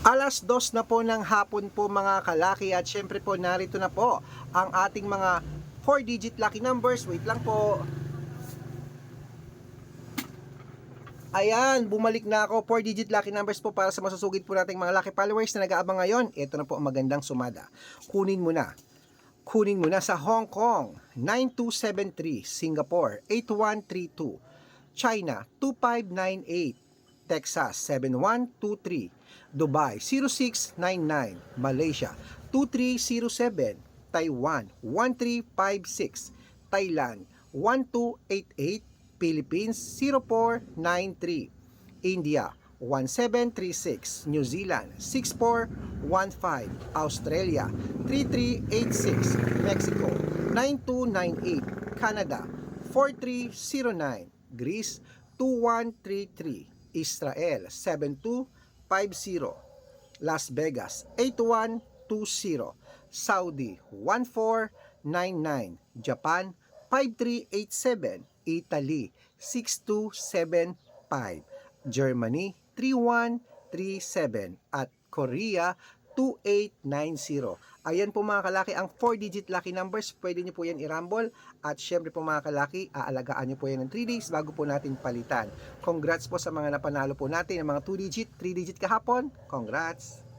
Alas dos na po ng hapon po mga kalaki at syempre po narito na po ang ating mga 4 digit lucky numbers. Wait lang po. Ayan, bumalik na ako. 4 digit lucky numbers po para sa masusugid po nating mga lucky followers na nag-aabang ngayon. Ito na po ang magandang sumada. Kunin mo na. Kunin mo na sa Hong Kong 9273, Singapore 8132, China 2598, Texas 7123, Dubai 0699, Malaysia 2307, Taiwan 1356, Thailand 1288, Philippines 0493, India 1736, New Zealand 6415, Australia 3386, Mexico 9298, Canada 4309, Greece 2133, Israel 7250, Las Vegas 8120, Saudi 1499, Japan 5387, Italy 6275, Germany 3137 at Korea 2890. Ayan po mga kalaki ang 4-digit lucky numbers. Pwede nyo po yan i-rumble. At syempre po mga kalaki, aalagaan nyo po yan ng 3 days bago po natin palitan. Congrats po sa mga napanalo po natin ng mga 2-digit, 3-digit kahapon. Congrats!